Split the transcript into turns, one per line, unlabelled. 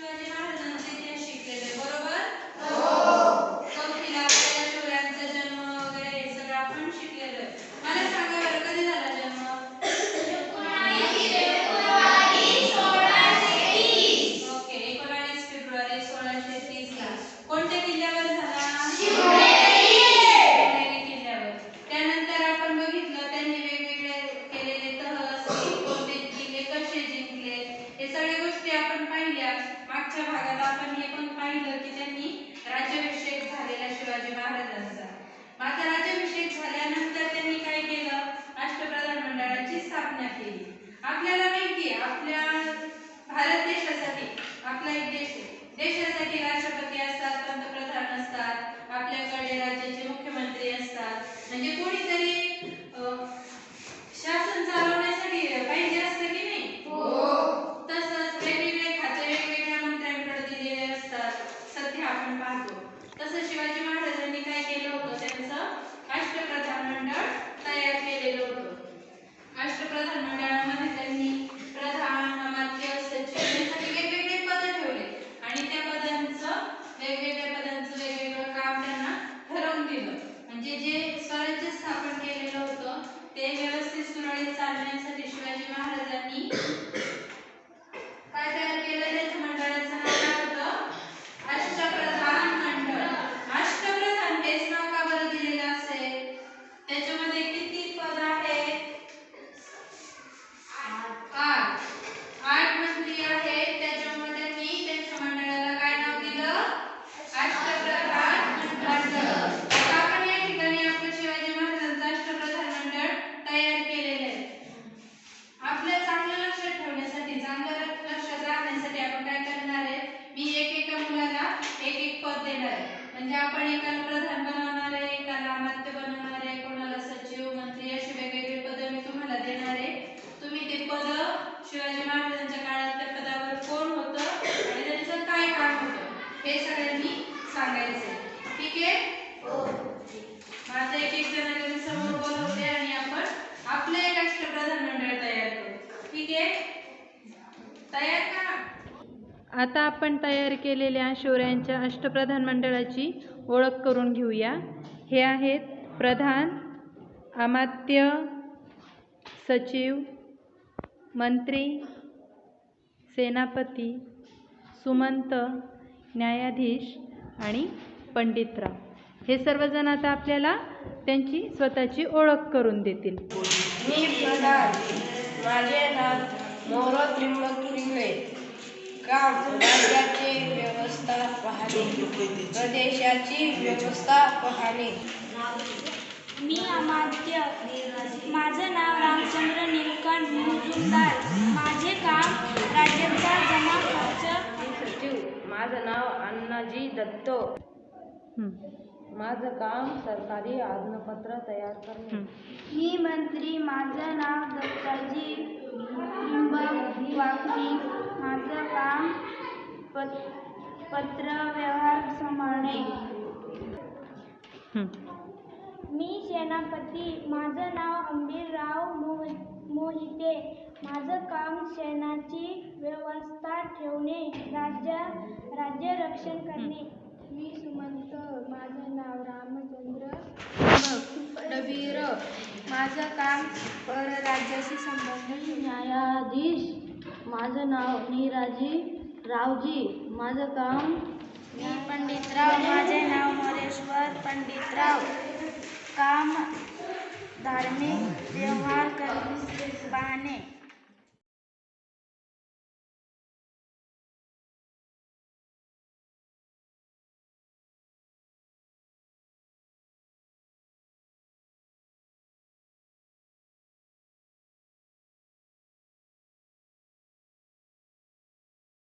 शिकलेले बरोबर जन्म वगैरे सगळं आपण शिकलेलो मला सांगा बरं कधी झाला जन्म ओके एकोणावीस फेब्रुवारी सोळाशे तीस कोणत्या किल्ल्यावर झाला शिवनेरी त्यानंतर आपण बघितलं त्यांनी वेगवेगळे केलेले तह कोणते किल्ले कसे जिंकले हे सगळ्या गोष्टी आपण पाहिल्या भागात आपण हे पण पाहिलं की त्यांनी राज्याभिषेक झालेला शिवाजी महाराजांचा. मात्र राज्याभिषेक झाल्यानंतर त्यांनी काय केलं? राष्ट्रप्रधान मंडळाची स्थापना केली. आपल्याला माहिती आपल्या भारत देशासाठी आपला एक देश आहे. देशासाठी राष्ट्रपती असतात पंतप्रधान असतात आपल्याकडे राज्याचे मुख्यमंत्री असतात. म्हणजे कोणीतरी अं, शासन चालवण्यासाठी पाहिजे असतं की नाही तसंच वेगवेगळे खाते वेगवेगळ्या मंत्र्यांकडे दिलेले असतात सध्या आपण पाहतो तसं शिवाजी महाराजांनी काय केलं होतं त्यांचं राष्ट्रप्रधान मंडळ तयार केलेलं होतं राष्ट्रप्रधान मंडळामध्ये त्यांनी प्रधान अमात्य सचिव यासाठी वेगवेगळे पद ठेवले आणि त्या पदांचं वेगवेगळ्या पदांचं वेगवेगळं काम त्यांना ठरवून दिलं म्हणजे जे स्वराज्य स्थापन केलेलं होतं ते व्यवस्थित सुरळीत चालण्यासाठी शिवाजी महाराजांनी काय तयार केलं त्यांच्या मंडळाचं नाव काय होतं अष्टप्रधान मंडळ अष्टप्रधान हेच नाव का बरं दिलेलं असेल त्याच्यामध्ये किती पद आहेत आठ आठ मंत्री आहेत त्याच्यामुळे त्यांनी त्यांच्या मंडळाला काय नाव दिलं अष्टप्रधान मंडळ आता आपण या ठिकाणी आपलं शिवाजी महाराजांचं अष्टप्रधान मंडळ तयार केलेलं आहे आपलं चांगलं लक्षात ठेवण्यासाठी चांगलं लक्ष- लक्षात राहण्यासाठी आपण काय करणार आहे मी एक एका मुलाला एक एक पद देणार आहे म्हणजे आपण एकाला प्रधान बनवणार आहे एकाला अमात्य बनवणार आहे कोणाला सचिव मंत्री अशी वेगवेगळे पद मी तुम्हाला देणार आहे. तुम्ही ते पद शिवाजी महाराजांच्या काळात त्या पदावर कोण होतं आणि त्यांचं काय काम होतं हे सगळ्यांनी सांगायचं ठीक आहे? माझं एक एक जणांना मी समोर बोलवते आणि आपण आपलं एक राष्ट्रप्रधान मंडळ तयार करू. ठीक आहे? तयार का? आता आपण तयार केलेल्या शौर्यांच्या अष्टप्रधान मंडळाची ओळख करून घेऊया. हे आहेत प्रधान अमात्य सचिव मंत्री सेनापती सुमंत न्यायाधीश आणि पंडितराव. हे सर्वजण आता आपल्याला त्यांची स्वतःची ओळख करून देतील. मी
प्रधान. माझे नाव मोरो त्रिंबक काम राज्याची व्यवस्था पाहणे? प्रदेशाची व्यवस्था पाहणे?
मी अमात्य. माझं नाव रामचंद्र निलकंठ मुजुमदार. माझे काम राज्याचा जमा खर्च.
सचिव माझं नाव अण्णाजी दत्त.
हं,
माझं काम सरकारी आज्ञापत्र तयार करणे. हं.
मी मंत्री माझं नाव दत्ताजी वाकणी माझं काम पत पत्र व्यवहार सांभाळणे.
हं.
सेनापती. माझं नाव अंबीरराव मोह मोहिते. माझं काम सैन्याची व्यवस्था ठेवणे राज्य राज्य रक्षण करणे.
मी सुमंत. माझं नाव रामचंद्र. डबीर माझं काम परराज्याशी संबंधित न्यायाधीश. माझं नाव नीराजी रावजी. माझं काम मी पंडितराव. माझे नाव मोरेश्वर पंडितराव. काम धार्मिक व्यवहार करणे बहाने